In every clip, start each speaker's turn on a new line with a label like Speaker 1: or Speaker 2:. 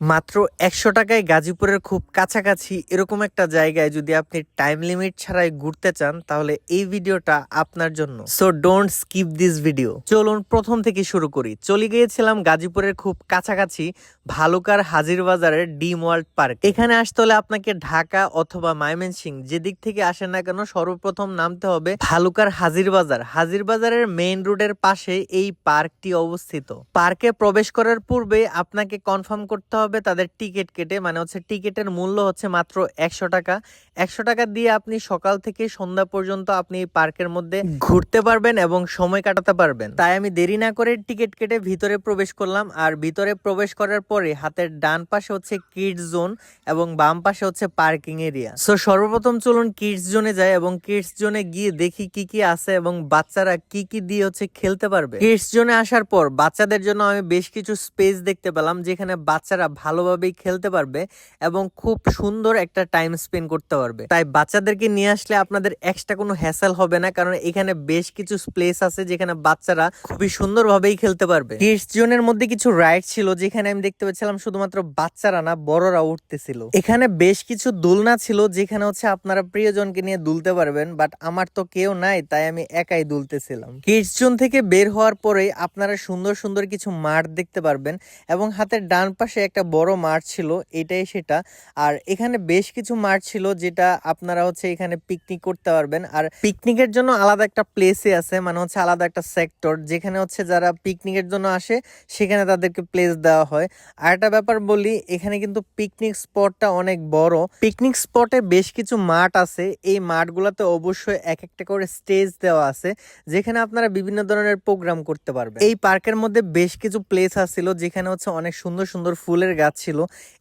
Speaker 1: মাত্র একশো টাকায় গাজীপুরের খুব কাছাকাছি এরকম একটা জায়গায় যদি আপনি টাইম লিমিট ছাড়াই ঘুরতে চান, তাহলে এই ভিডিওটা আপনার জন্য। So don't skip this video চলুন প্রথম থেকে শুরু করি। চলে গিয়েছিলাম গাজীপুরের খুব কাছাকাছি ভালুকার হাজির বাজারের ডিম ওয়ার্ল্ড পার্ক। এখানে আসতে হলে আপনাকে ঢাকা অথবা ময়মনসিং যেদিক থেকে আসেন না কেন সর্বপ্রথম নামতে হবে ভালুকার হাজির বাজার হাজির বাজারের মেইন রোডের পাশে এই পার্কটি অবস্থিত। পার্কে প্রবেশ করার পূর্বে আপনাকে কনফার্ম করতে হবে তাদের টিকিট কেটে মানে হচ্ছে টিকিটের মূল্য হচ্ছে মাত্র একশো টাকা। একশো টাকা দিয়ে আপনি সকাল থেকে সন্ধ্যা পর্যন্ত আপনি এই পার্কের মধ্যে ঘুরতে পারবেন এবং সময় কাটাতে পারবেন। তাই আমি দেরি না করে টিকিট কেটে ভিতরে প্রবেশ করলাম। আর ভিতরে প্রবেশ করার পরে হাতের ডান পাশে হচ্ছে কিডস জোন এবং বাম পাশে হচ্ছে পার্কিং এরিয়া। সো সর্বপ্রথম চলুন কিডস জোনে যাই এবং কিডস জোনে গিয়ে দেখি কি কি আছে এবং বাচ্চারা কি কি দিয়ে হচ্ছে খেলতে পারবে। কিডস জোনে আসার পর বাচ্চাদের জন্য আমি বেশ কিছু স্পেস দেখতে পেলাম যেখানে বাচ্চারা ভালোভাবেই খেলতে পারবে এবং খুব সুন্দর একটা টাইম স্পেন্ড করতে পারবে। তাই বাচ্চাদেরকে নিয়ে আসলে আপনাদের এক্সট্রা কোনো হ্যাসেল হবে না, কারণ এখানে বেশ কিছু প্লেস আছে যেখানে বাচ্চারা খুবই সুন্দরভাবেই খেলতে পারবে। কিডস জোনের মধ্যে কিছু রাইড ছিল, যেখানে আমি দেখতে পাচ্ছিলাম শুধুমাত্র বাচ্চারা না বড়রা উঠতেছিল। এখানে বেশ কিছু দোলনা ছিল, যেখানে হচ্ছে আপনারা প্রিয়জনকে নিয়ে দুলতে পারবেন বাট আমার তো কেউ নাই, তাই আমি একাই দুলতেছিলাম। কিডস জোন থেকে বের হওয়ার পরেই আপনারা সুন্দর সুন্দর কিছু মাঠ দেখতে পারবেন এবং হাতের ডান পাশে একটা বড় মাঠ ছিল, এটাই সেটা। আর এখানে বেশ কিছু মাঠ ছিল যেটা আপনারা হচ্ছে এখানে পিকনিক করতে পারবেন। আর পিকনিকের জন্য আলাদা একটা প্লেসে আছে মানে হচ্ছে আলাদা একটা সেক্টর যেখানে হচ্ছে যারা পিকনিকের জন্য আসে, সেখানে তাদেরকে প্লেস দেওয়া হয়। আর একটা ব্যাপার বলি, এখানে কিন্তু পিকনিক স্পটটা অনেক বড়। পিকনিক স্পটে বেশ কিছু মাঠ আছে, এই মাঠগুলোতে অবশ্যই এক একটা করে স্টেজ দেওয়া আছে, যেখানে আপনারা বিভিন্ন ধরনের প্রোগ্রাম করতে পারবেন। এই পার্কের মধ্যে বেশ কিছু প্লেস আছিল, যেখানে হচ্ছে অনেক সুন্দর সুন্দর ফুলের গাছ ছিল।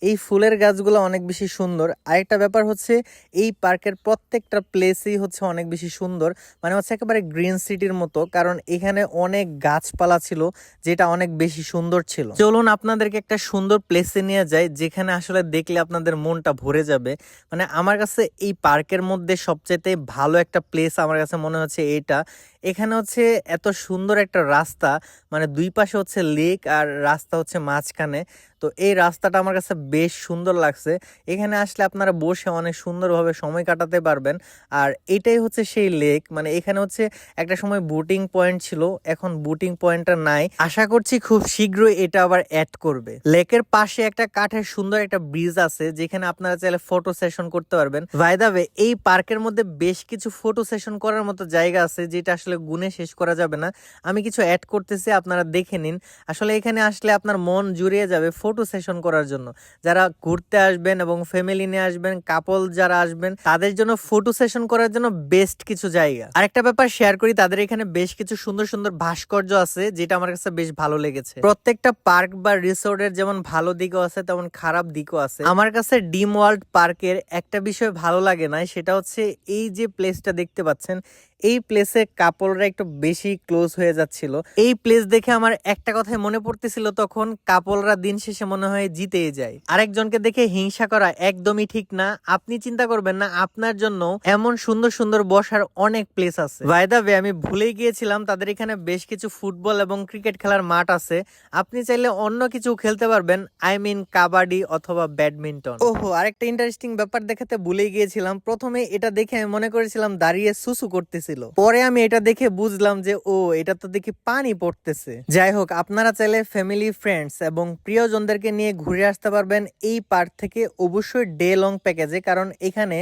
Speaker 1: এই ফুলের গাছগুলো অনেক বেশি সুন্দর। আরেকটা ব্যাপার হচ্ছে, এই পার্কের প্রত্যেকটা প্লেসই হচ্ছে অনেক বেশি সুন্দর। মানে হচ্ছে একেবারে গ্রিন সিটির মতো, কারণ এখানে অনেক গাছপালা ছিল, যেটা অনেক বেশি সুন্দর ছিল। চলুন আপনাদেরকে একটা সুন্দর প্লেসে নিয়ে যাই, যেখানে আসলে দেখলে আপনাদের মনটা ভরে যাবে। মানে আমার কাছে এই পার্কের মধ্যে সবচেয়ে ভালো একটা প্লেস আমার কাছে মনে হচ্ছে এইটা। এখানে হচ্ছে এত সুন্দর একটা রাস্তা মানে দুই পাশে হচ্ছে লেক আর রাস্তা হচ্ছে মাঝখানে। তো এই রাস্তাটা আমার কাছে বেশ সুন্দর লাগছে। এখানে আসলে আপনারা বসে অনেক সুন্দরভাবে সময় কাটাতে পারবেন। আর এটাই হচ্ছে সেই লেক মানে এখানে হচ্ছে একটা সময় বোটিং পয়েন্ট ছিল, এখন বোটিং পয়েন্টটা নাই। আশা করছি খুব শীঘ্রই এটা আবার অ্যাড করবে। লেকের পাশে একটা কাঠের সুন্দর একটা ব্রিজ আছে, যেখানে আপনারা চাইলে ফটো সেশন করতে পারবেন। ভাইদাবে এই পার্কের মধ্যে বেশ কিছু ফটো সেশন করার মতো জায়গা আছে, যেটা গুনে শেষ করা যাবে না। আমি কিছু অ্যাড করতেছি, আপনারা দেখে নিন। আসলে এখানে আসলে আপনার মন জুড়িয়ে যাবে ফটো সেশন করার জন্য। যারা ঘুরতে আসবেন এবং ফ্যামিলি নিয়ে আসবেন কাপল যারা আসবেন, তাদের জন্য ফটো সেশন করার জন্য বেস্ট কিছু জায়গা। আরেকটা ব্যাপার শেয়ার করি, তাদের এখানে বেশ কিছু সুন্দর সুন্দর ভাস্কর্য আছে, যেটা আমার কাছে বেশ ভালো লেগেছে। প্রত্যেকটা পার্ক বা রিসোর্টের যেমন ভালো দিকও আছে, তেমন খারাপ দিকও আছে। আমার কাছে ডিম ওয়ার্ল্ড পার্কের একটা বিষয় ভালো লাগে না সেটা হচ্ছে এই যে প্লেসটা দেখতে পাচ্ছেন এই প্লেসে কাপলরা একটু বেশি ক্লোজ হয়ে যাচ্ছিল। এই প্লেস দেখে আমার একটা কথাই মনে পড়তেছিল তখন কাপলরা দিন শেষে মনে হয় জিতেই যায়। আরেকজনকে দেখে হিংসা করা একদমই ঠিক না। আপনি চিন্তা করবেন না, আপনার জন্য এমন সুন্দর সুন্দর বসার অনেক প্লেস আছে। বাই দা আমি ভুলেই গিয়েছিলাম, তাদের এখানে বেশ কিছু ফুটবল এবং ক্রিকেট খেলার মাঠ আছে। আপনি চাইলে অন্য কিছু খেলতে পারবেন আই মিন কাবাডি অথবা ব্যাডমিন্টন ওহো, আরেকটা ইন্টারেস্টিং ব্যাপার দেখাতে ভুলেই গিয়েছিলাম। প্রথমে এটা দেখে আমি মনে করেছিলাম দাঁড়িয়ে সুসু করতেছিল পরে আমি এটা দেখে বুঝলাম যে, ও, এটা তো দেখি পানি পড়তেছে। যাই হোক, আপনারা চাইলে ফ্যামিলি ফ্রেন্ডস এবং প্রিয়জনদেরকে নিয়ে ঘুরে আসতে পারবেন এই পার্ক থেকে অবশ্যই ডে লং প্যাকেজে কারণ এখানে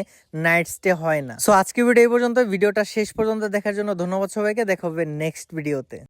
Speaker 1: নাইট স্টে হয় না। সো আজকে ভিডিও এই পর্যন্ত। ভিডিওটা শেষ পর্যন্ত দেখার জন্য ধন্যবাদ সবাইকে। দেখা হবে নেক্সট ভিডিওতে